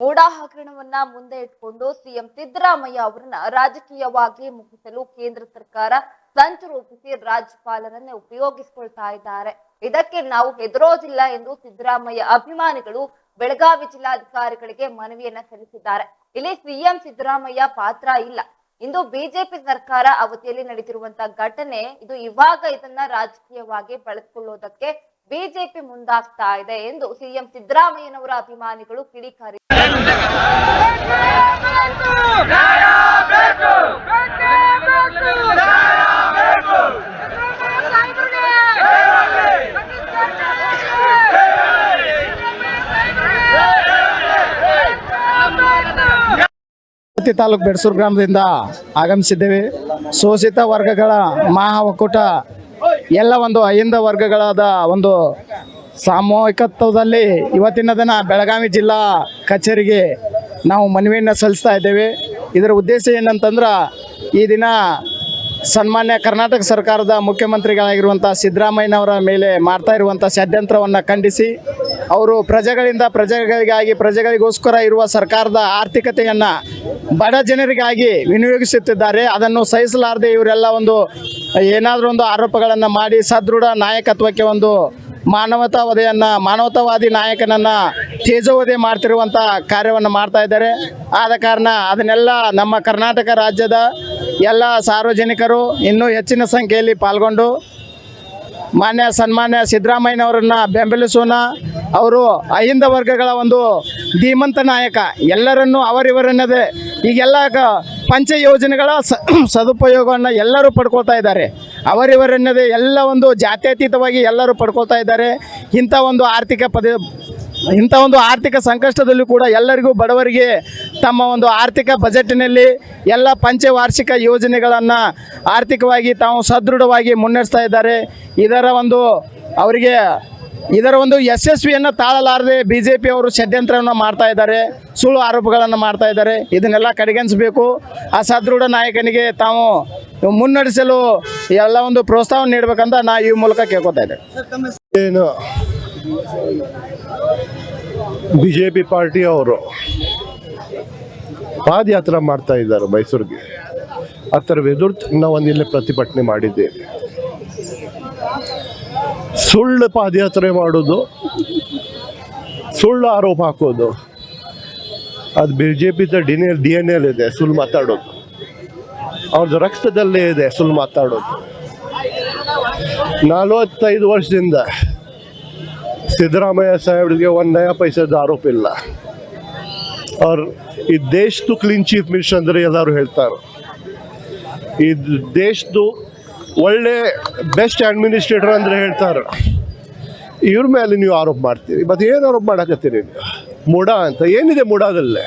ಮೂಡಾ ಹಗರಣವನ್ನ ಮುಂದೆ ಇಟ್ಕೊಂಡು ಸಿಎಂ ಸಿದ್ದರಾಮಯ್ಯ ಅವರನ್ನ ರಾಜಕೀಯವಾಗಿ ಮುಗಿಸಲು ಕೇಂದ್ರ ಸರ್ಕಾರ ಸಂಚು ರೂಪಿಸಿ ರಾಜ್ಯಪಾಲರನ್ನೇ ಉಪಯೋಗಿಸಿಕೊಳ್ತಾ ಇದ್ದಾರೆ. ಇದಕ್ಕೆ ನಾವು ಹೆದರೋದಿಲ್ಲ ಎಂದು ಸಿದ್ದರಾಮಯ್ಯ ಅಭಿಮಾನಿಗಳು ಬೆಳಗಾವಿ ಜಿಲ್ಲಾಧಿಕಾರಿಗಳಿಗೆ ಮನವಿಯನ್ನ ಸಲ್ಲಿಸಿದ್ದಾರೆ. ಇಲ್ಲಿ ಸಿಎಂ ಸಿದ್ದರಾಮಯ್ಯ ಪಾತ್ರ ಇಲ್ಲ. ಇಂದು ಬಿಜೆಪಿ ಸರ್ಕಾರ ಅವಧಿಯಲ್ಲಿ ನಡೆದಿರುವಂತಹ ಘಟನೆ, ಇದು ಇವಾಗ ಇದನ್ನ ರಾಜಕೀಯವಾಗಿ ಬಳಸಿಕೊಳ್ಳುವುದಕ್ಕೆ ಬಿಜೆಪಿ ಮುಂದಾಗ್ತಾ ಇದೆ ಎಂದು ಸಿಎಂ ಸಿದ್ದರಾಮಯ್ಯನವರ ಅಭಿಮಾನಿಗಳು ಕಿಡಿಕಾರಿ ತಾಲೂಕು ಬೆಡಸೂರು ಗ್ರಾಮದಿಂದ ಆಗಮಿಸಿದ್ದೇವೆ. ಶೋಷಿತ ವರ್ಗಗಳ ಮಹಾ ಒಕ್ಕೂಟ ಎಲ್ಲ ಒಂದು ಅಹಿಂದ ವರ್ಗಗಳಾದ ಒಂದು ಸಾಮೂಹಿಕತ್ವದಲ್ಲಿ ಇವತ್ತಿನ ದಿನ ಬೆಳಗಾವಿ ಜಿಲ್ಲಾ ಕಚೇರಿಗೆ ನಾವು ಮನವಿಯನ್ನು ಸಲ್ಲಿಸ್ತಾ ಇದ್ದೇವೆ. ಇದರ ಉದ್ದೇಶ ಏನಂತಂದ್ರೆ, ಈ ದಿನ ಸನ್ಮಾನ್ಯ ಕರ್ನಾಟಕ ಸರ್ಕಾರದ ಮುಖ್ಯಮಂತ್ರಿಗಳಾಗಿರುವಂಥ ಸಿದ್ದರಾಮಯ್ಯನವರ ಮೇಲೆ ಮಾಡ್ತಾ ಇರುವಂಥ ಷಡ್ಯಂತ್ರವನ್ನು ಖಂಡಿಸಿ, ಅವರು ಪ್ರಜೆಗಳಿಂದ ಪ್ರಜೆಗಳಿಗಾಗಿ, ಪ್ರಜೆಗಳಿಗೋಸ್ಕರ ಇರುವ ಸರ್ಕಾರದ ಆರ್ಥಿಕತೆಯನ್ನು ಬಡ ಜನರಿಗಾಗಿ ವಿನಿಯೋಗಿಸುತ್ತಿದ್ದಾರೆ. ಅದನ್ನು ಸಹಿಸಲಾರದೆ ಇವರೆಲ್ಲ ಒಂದು ಏನಾದರೂ ಒಂದು ಆರೋಪಗಳನ್ನು ಮಾಡಿ ಸದೃಢ ನಾಯಕತ್ವಕ್ಕೆ ಒಂದು ಮಾನವತಾವಧೆಯನ್ನು, ಮಾನವತಾವಾದಿ ನಾಯಕನನ್ನು ತೇಜೋವಧೆ ಮಾಡ್ತಿರುವಂಥ ಕಾರ್ಯವನ್ನು ಮಾಡ್ತಾ ಇದ್ದಾರೆ. ಆದ ಕಾರಣ ಅದನ್ನೆಲ್ಲ ನಮ್ಮ ಕರ್ನಾಟಕ ರಾಜ್ಯದ ಎಲ್ಲ ಸಾರ್ವಜನಿಕರು ಇನ್ನೂ ಹೆಚ್ಚಿನ ಸಂಖ್ಯೆಯಲ್ಲಿ ಪಾಲ್ಗೊಂಡು ಮಾನ್ಯ ಸನ್ಮಾನ್ಯ ಸಿದ್ದರಾಮಯ್ಯನವರನ್ನ ಬೆಂಬಲಿಸೋಣ. ಅವರು ಅಹಿಂದ ವರ್ಗಗಳ ಒಂದು ಧೀಮಂತ ನಾಯಕ. ಎಲ್ಲರನ್ನು ಅವರಿವರನ್ನದೇ ಈಗೆಲ್ಲ ಪಂಚ ಯೋಜನೆಗಳ ಸದುಪಯೋಗವನ್ನು ಎಲ್ಲರೂ ಪಡ್ಕೊಳ್ತಾ ಇದ್ದಾರೆ. ಅವರಿವರನ್ನದೇ ಎಲ್ಲ ಒಂದು ಜಾತ್ಯತೀತವಾಗಿ ಎಲ್ಲರೂ ಪಡ್ಕೊಳ್ತಾ ಇದ್ದಾರೆ. ಇಂಥ ಒಂದು ಆರ್ಥಿಕ ಪದ, ಇಂಥ ಒಂದು ಆರ್ಥಿಕ ಸಂಕಷ್ಟದಲ್ಲೂ ಕೂಡ ಎಲ್ಲರಿಗೂ ಬಡವರಿಗೆ ತಮ್ಮ ಒಂದು ಆರ್ಥಿಕ ಬಜೆಟ್ನಲ್ಲಿ ಎಲ್ಲ ಪಂಚವಾರ್ಷಿಕ ಯೋಜನೆಗಳನ್ನು ಆರ್ಥಿಕವಾಗಿ ತಾವು ಸದೃಢವಾಗಿ ಮುನ್ನಡೆಸ್ತಾ ಇದ್ದಾರೆ. ಇದರ ಒಂದು ಅವರಿಗೆ, ಇದರ ಒಂದು ಯಶಸ್ವಿಯನ್ನು ತಾಳಲಾರದೆ ಬಿ ಜೆ ಪಿ ಅವರು ಷಡ್ಯಂತ್ರವನ್ನು ಮಾಡ್ತಾ ಇದ್ದಾರೆ. ಸುಳ್ಳು ಆರೋಪಗಳನ್ನು ಮಾಡ್ತಾ ಇದ್ದಾರೆ. ಇದನ್ನೆಲ್ಲ ಕಡೆಗಣಿಸಬೇಕು. ಆ ಸದೃಢ ನಾಯಕನಿಗೆ ತಾವು ಮುನ್ನಡೆಸಲು ಎಲ್ಲ ಒಂದು ಪ್ರೋತ್ಸಾಹ ನೀಡಬೇಕಂತ ನಾ ಈ ಮೂಲಕ ಕೇಳ್ಕೊತಾ ಇದ್ದೆ ಏನು? ಬಿ ಜೆ ಪಿ ಪಾರ್ಟಿಯವರು ಪಾದಯಾತ್ರೆ ಮಾಡ್ತಾ ಇದ್ದಾರೆ ಮೈಸೂರಿಗೆ. ಆ ಥರ ಎದುರು ನಾವು ಒಂದಿಲ್ಲೇ ಪ್ರತಿಭಟನೆ ಮಾಡಿದ್ದೇವೆ. ಸುಳ್ಳು ಪಾದಯಾತ್ರೆ ಮಾಡೋದು, ಸುಳ್ಳು ಆರೋಪ ಹಾಕೋದು. ಅದು B J P D D N L ಇದೆ, ಸುಳ್ಳು ಮಾತಾಡೋದು. ಅವ್ರದ್ದು ರಕ್ತದಲ್ಲೇ ಇದೆ ಸುಳ್ಳು ಮಾತಾಡೋದು. ನಲವತ್ತೈದು ವರ್ಷದಿಂದ ಸಿದ್ದರಾಮಯ್ಯ ಸಾಹೇಬ್ರಿಗೆ ಒಂದು ನಯ ಪೈಸದ ಆರೋಪ ಇಲ್ಲ. ಅವ್ರು ಈ ದೇಶದ್ದು ಕ್ಲೀನ್ ಚೀಫ್ ಮಿನಿಸ್ಟರ್ ಅಂದರೆ ಎಲ್ಲರೂ ಹೇಳ್ತಾರೆ. ಈ ದೇಶದ್ದು ಒಳ್ಳೆ ಬೆಸ್ಟ್ ಅಡ್ಮಿನಿಸ್ಟ್ರೇಟರ್ ಅಂದರೆ ಹೇಳ್ತಾರೆ. ಇವ್ರ ಮೇಲೆ ನೀವು ಆರೋಪ ಮಾಡ್ತೀರಿ. ಮತ್ತೆ ಏನು ಆರೋಪ ಮಾಡಕತ್ತೀರಿ ನೀವು? ಮುಡ ಅಂತ. ಏನಿದೆ ಮುಡಾದಲ್ಲೇ?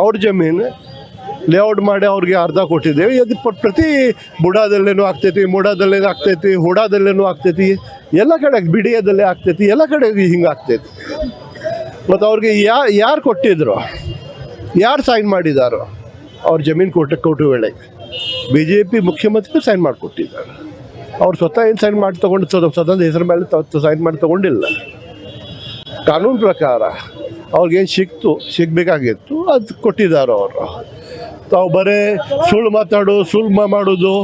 ಅವ್ರ ಜಮೀನು ಲೇಔಟ್ ಮಾಡಿ ಅವ್ರಿಗೆ ಅರ್ಧ ಕೊಟ್ಟಿದ್ದೇವೆ. ಅದು ಪ್ರತಿ ಬುಡಾದಲ್ಲೇನು ಆಗ್ತೈತಿ, ಮುಡಾದಲ್ಲೇನು ಆಗ್ತೈತಿ, ಹುಡಾದಲ್ಲೇನು ಆಗ್ತೈತಿ, ಎಲ್ಲ ಕಡೆ ಬಿಡಿಯದಲ್ಲೇ ಆಗ್ತೈತಿ, ಎಲ್ಲ ಕಡೆ ಹಿಂಗೆ ಆಗ್ತೈತಿ. ಮತ್ತು ಅವ್ರಿಗೆ ಯಾ, ಯಾರು ಕೊಟ್ಟಿದ್ರು, ಯಾರು ಸೈನ್ ಮಾಡಿದಾರೋ, ಅವ್ರ ಜಮೀನು ಕೊಟ್ಟ, ಕೊಟ್ಟು ವೇಳೆಗೆ ಬಿ ಜೆ ಪಿ ಮುಖ್ಯಮಂತ್ರಿ ಸೈನ್ ಮಾಡಿಕೊಟ್ಟಿದ್ದಾರೆ. ಅವ್ರು ಸ್ವತಃ ಏನು ಸೈನ್ ಮಾಡಿ ತೊಗೊಂಡು ಸ್ವತಂತ್ರ ಹೆಸರು ಮೇಲೆ ಸೈನ್ ಮಾಡಿ ತೊಗೊಂಡಿಲ್ಲ. ಕಾನೂನು ಪ್ರಕಾರ ಅವ್ರಿಗೇನು ಸಿಕ್ತು, ಸಿಗಬೇಕಾಗಿತ್ತು, ಅದು ಕೊಟ್ಟಿದ್ದಾರೋ ಅವರು. ತಾವು ಬರೇ ಸುಳ್ಳು ಮಾತಾಡು, ಸುಳ್ಳು ಮಾಡೋದು,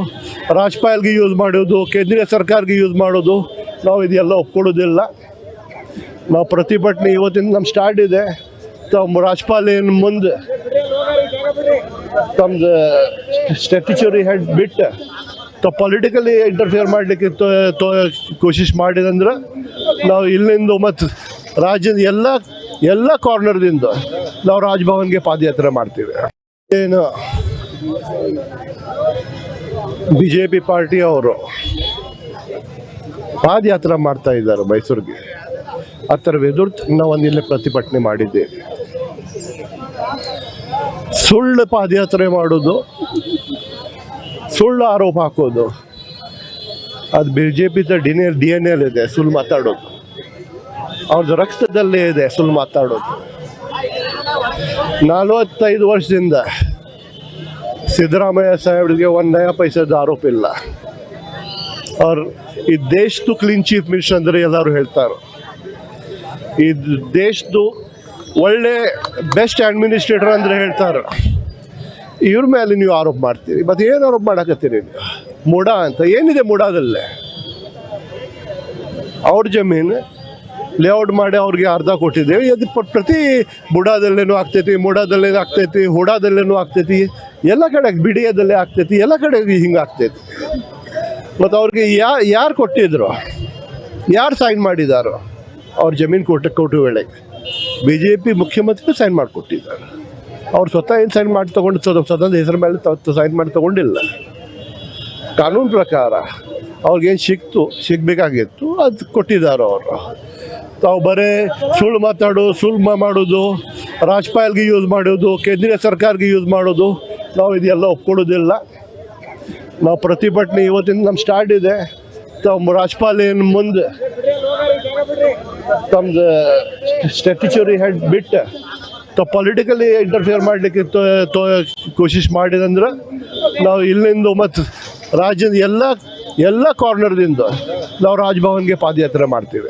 ರಾಜ್ಪಾಲ್ಗೆ ಯೂಸ್ ಮಾಡೋದು, ಕೇಂದ್ರೀಯ ಸರ್ಕಾರಕ್ಕೆ ಯೂಸ್ ಮಾಡೋದು, ನಾವು ಇದೆಲ್ಲ ಒಪ್ಕೊಳ್ಳೋದಿಲ್ಲ. ನಾವು ಪ್ರತಿಭಟನೆ ಇವತ್ತಿನ ನಮ್ಮ ಸ್ಟಾರ್ಟ್ ಇದೆ. ತಮ್ಮ ರಾಜ್ಪಾಲ್ ಏನು ಮುಂದೆ ತಮ್ಮದು ಸ್ಟ್ಯಾಚುರಿ ಹೆಡ್ ಬಿಟ್ಟು ತಾವು ಪೊಲಿಟಿಕಲಿ ಇಂಟರ್ಫಿಯರ್ ಮಾಡಲಿಕ್ಕೆ ಕೋಶಿಶ್ ಮಾಡಿದಂದ್ರೆ ನಾವು ಇಲ್ಲಿಂದ ಮತ್ತು ರಾಜ್ಯದ ಎಲ್ಲ ಎಲ್ಲ ಕಾರ್ನರ್ದಿಂದ ನಾವು ರಾಜ್ಭವನ್ಗೆ ಪಾದಯಾತ್ರೆ ಮಾಡ್ತೀವಿ. ಏನು? ಬಿ ಜೆ ಪಿ ಪಾರ್ಟಿಯವರು ಪಾದಯಾತ್ರೆ ಮಾಡ್ತಾ ಇದ್ದಾರೆ ಮೈಸೂರಿಗೆ. ಆ ಥರ ಎದುರು ನಾವು ಒಂದಿಲ್ಲೇ ಪ್ರತಿಭಟನೆ ಮಾಡಿದ್ದೇವೆ ಸುಳ್ಳು ಪಾದಯಾತ್ರೆ ಮಾಡೋದು, ಸುಳ್ಳು ಆರೋಪ ಹಾಕೋದು. ಅದು ಬಿ ಜೆ ಪಿದ ಡಿ ಡಿ ಎನ್ ಎಲ್ ಇದೆ ಸುಳ್ಳು ಮಾತಾಡೋದು. ಅವ್ರದ್ದು ರಕ್ತದಲ್ಲೇ ಇದೆ ಸುಳ್ಳು ಮಾತಾಡೋದು. ನಲವತ್ತೈದು ವರ್ಷದಿಂದ ಸಿದ್ದರಾಮಯ್ಯ ಸಾಹೇಬ್ರಿಗೆ ಒಂದು ಪೈಸದ ಆರೋಪ ಇಲ್ಲ. ಅವ್ರು ಈ ದೇಶದ್ದು ಕ್ಲೀನ್ ಚೀಫ್ ಮಿನಿಸ್ಟರ್ ಅಂದರೆ ಎಲ್ಲರೂ ಹೇಳ್ತಾರೆ. ಈ ದೇಶದ್ದು ಒಳ್ಳೆ ಬೆಸ್ಟ್ ಅಡ್ಮಿನಿಸ್ಟ್ರೇಟರ್ ಅಂದರೆ ಹೇಳ್ತಾರೆ. ಇವ್ರ ಮೇಲೆ ನೀವು ಆರೋಪ ಮಾಡ್ತೀರಿ. ಮತ್ತು ಏನು ಆರೋಪ ಮಾಡಕತ್ತೀರಿ ನೀವು? ಮುಡ ಅಂತ. ಏನಿದೆ ಮುಡಾದಲ್ಲೇ? ಅವ್ರ ಜಮೀನು ಲೇಔಟ್ ಮಾಡಿ ಅವ್ರಿಗೆ ಅರ್ಧ ಕೊಟ್ಟಿದ್ದೇವೆ. ಅದು ಪ್ರತಿ ಬುಡಾದಲ್ಲೇನೂ ಆಗ್ತೈತಿ, ಮುಡಾದಲ್ಲೇನು ಆಗ್ತೈತಿ, ಹುಡಾದಲ್ಲೇನೂ ಆಗ್ತೈತಿ, ಎಲ್ಲ ಕಡೆ ಬಿಡಿಯದಲ್ಲೇ ಆಗ್ತೈತಿ, ಎಲ್ಲ ಕಡೆ ಹಿಂಗೆ ಆಗ್ತೈತಿ. ಮತ್ತು ಅವ್ರಿಗೆ ಯಾ, ಯಾರು ಕೊಟ್ಟಿದ್ರು, ಯಾರು ಸೈನ್ ಮಾಡಿದಾರೋ, ಅವ್ರ ಜಮೀನು ಕೊಟ್ಟ, ಕೊಟ್ಟು ವೇಳೆಗೆ ಬಿ ಜೆ ಪಿ ಮುಖ್ಯಮಂತ್ರಿ ಸೈನ್ ಮಾಡಿಕೊಟ್ಟಿದ್ದಾರೆ. ಅವ್ರು ಸ್ವತಃ ಏನು ಸೈನ್ ಮಾಡಿ ತೊಗೊಂಡು ಸ್ವತಃ ಹೆಸರು ಮೇಲೆ ಸೈನ್ ಮಾಡಿ ತೊಗೊಂಡಿಲ್ಲ. ಕಾನೂನು ಪ್ರಕಾರ ಅವ್ರಿಗೇನು ಸಿಕ್ತು, ಸಿಗಬೇಕಾಗಿತ್ತು, ಅದು ಕೊಟ್ಟಿದ್ದಾರೆ ಅವರು. ತಾವು ಬರೇ ಸುಳ್ಳು ಮಾತಾಡೋದು, ಸುಳ್ಳು ಮಾಡೋದು, ರಾಜ್ಪಾಲ್ಗೆ ಯೂಸ್ ಮಾಡೋದು, ಕೇಂದ್ರೀಯ ಸರ್ಕಾರಕ್ಕೆ ಯೂಸ್ ಮಾಡೋದು, ನಾವು ಇದೆಲ್ಲ ಒಪ್ಕೊಳ್ಳೋದಿಲ್ಲ. ನಾವು ಪ್ರತಿಭಟನೆ ಇವತ್ತಿಂದ ನಮ್ಮ ಸ್ಟಾರ್ಟ್ ಇದೆ. ತಮ್ಮ ರಾಜ್ಪಾಲ್ ಏನು ಮುಂದೆ ತಮ್ಮದು ಸ್ಟ್ಯಾಟ್ಯುಚರಿ ಹೆಡ್ ಬಿಟ್ಟು ತ ಪೊಲಿಟಿಕಲಿ ಇಂಟರ್ಫಿಯರ್ ಮಾಡಲಿಕ್ಕೆ ಕೋಶಿಶ್ ಮಾಡಿದಂದ್ರೆ ನಾವು ಇಲ್ಲಿಂದ ಮತ್ತು ರಾಜ್ಯದ ಎಲ್ಲ ಎಲ್ಲ ಕಾರ್ನರ್ದಿಂದ ನಾವು ರಾಜ್ಭವನ್ಗೆ ಪಾದಯಾತ್ರೆ ಮಾಡ್ತೀವಿ.